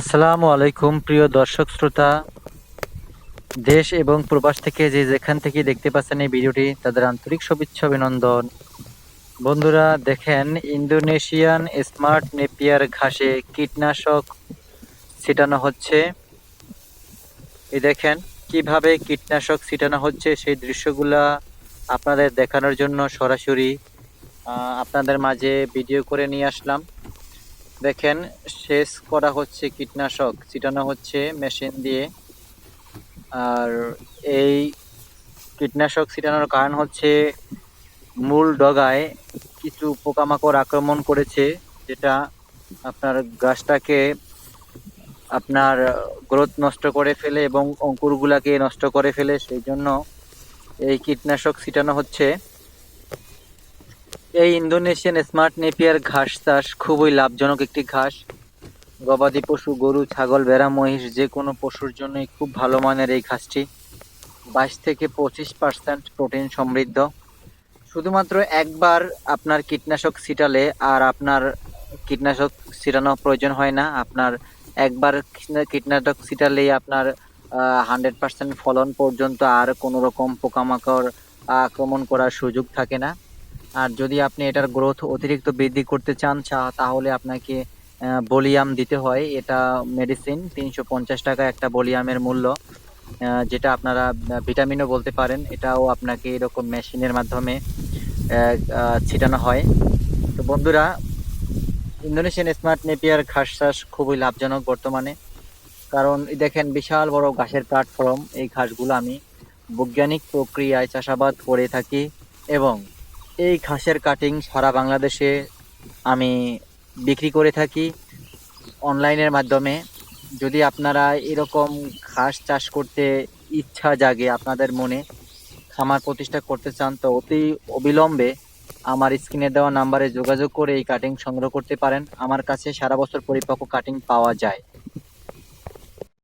আসসালামু আলাইকুম, প্রিয় দর্শক শ্রোতা। দেশ এবং প্রবাস থেকে যে যেখান থেকে দেখতে পাচ্ছেন এই ভিডিওটি, তাদের আন্তরিক শুভেচ্ছা অভিনন্দন। বন্ধুরা, দেখেন, ইন্দোনেশিয়ান স্মার্ট নেপিয়ার ঘাসে কীটনাশক ছিটানো হচ্ছে। এই দেখেন, কীভাবে কীটনাশক ছিটানো হচ্ছে, সেই দৃশ্যগুলা আপনাদের দেখানোর জন্য সরাসরি আপনাদের মাঝে ভিডিও করে নিয়ে আসলাম। দেখেন, সেচ করা হচ্ছে কীটনাশক, ছিটানো হচ্ছে মেশিন দিয়ে। আর এই কীটনাশক ছিটানোর কারণ হচ্ছে মূল ডগায় কিছু পোকামাকড় আক্রমণ করেছে, যেটা আপনার গাছটাকে আপনার গ্রোথ নষ্ট করে ফেলে এবং অঙ্কুরগুলাকে নষ্ট করে ফেলে। সেই জন্য এই কীটনাশক ছিটানো হচ্ছে। এই ইন্দোনেশিয়ান স্মার্ট নেপিয়ার ঘাস চাষ খুবই লাভজনক একটি ঘাস। গবাদি পশু, গরু, ছাগল, ভেড়া, মহিষ যে কোনো পশুর জন্যই খুব ভালো মানের এই ঘাসটি। বাইশ থেকে পঁচিশ পার্সেন্ট প্রোটিন সমৃদ্ধ। শুধুমাত্র একবার আপনার কীটনাশক ছিটালে আর আপনার কীটনাশক ছিটানো প্রয়োজন হয় না। আপনার একবার কীটনাশক ছিটালেই আপনার হান্ড্রেড পার্সেন্ট ফলন পর্যন্ত আর কোনো রকম পোকামাকড় আক্রমণ করার সুযোগ থাকে না। আর যদি আপনি এটার গ্রোথ অতিরিক্ত বৃদ্ধি করতে চান তাহলে আপনাকে বলিয়াম দিতে হয়। এটা মেডিসিন তিনশো পঞ্চাশ টাকা একটা বলিয়ামের মূল্য যেটা আপনারা ভিটামিনও বলতে পারেন। এটাও আপনাকে এরকম মেশিনের মাধ্যমে ছিটানো হয়। তো বন্ধুরা ইন্দোনেশিয়ান স্মার্ট নেপিয়ার ঘাস চাষ খুবই লাভজনক বর্তমানে। কারণ দেখেন বিশাল বড় ঘাসের প্ল্যাটফর্ম এই ঘাসগুলো আমি বৈজ্ঞানিক প্রক্রিয়ায় চাষাবাদ করে থাকি এবং এই ঘাসের কাটিং সারা বাংলাদেশে আমি বিক্রি করে থাকি অনলাইনের মাধ্যমে। যদি আপনারা এরকম ঘাস চাষ করতে ইচ্ছা জাগে আপনাদের মনে, খামার প্রতিষ্ঠা করতে চান, তো অতি অবিলম্বে আমার স্ক্রিনে দেওয়া নাম্বারে যোগাযোগ করে এই কাটিং সংগ্রহ করতে পারেন। আমার কাছে সারা বছর পরিপক্ক কাটিং পাওয়া যায়।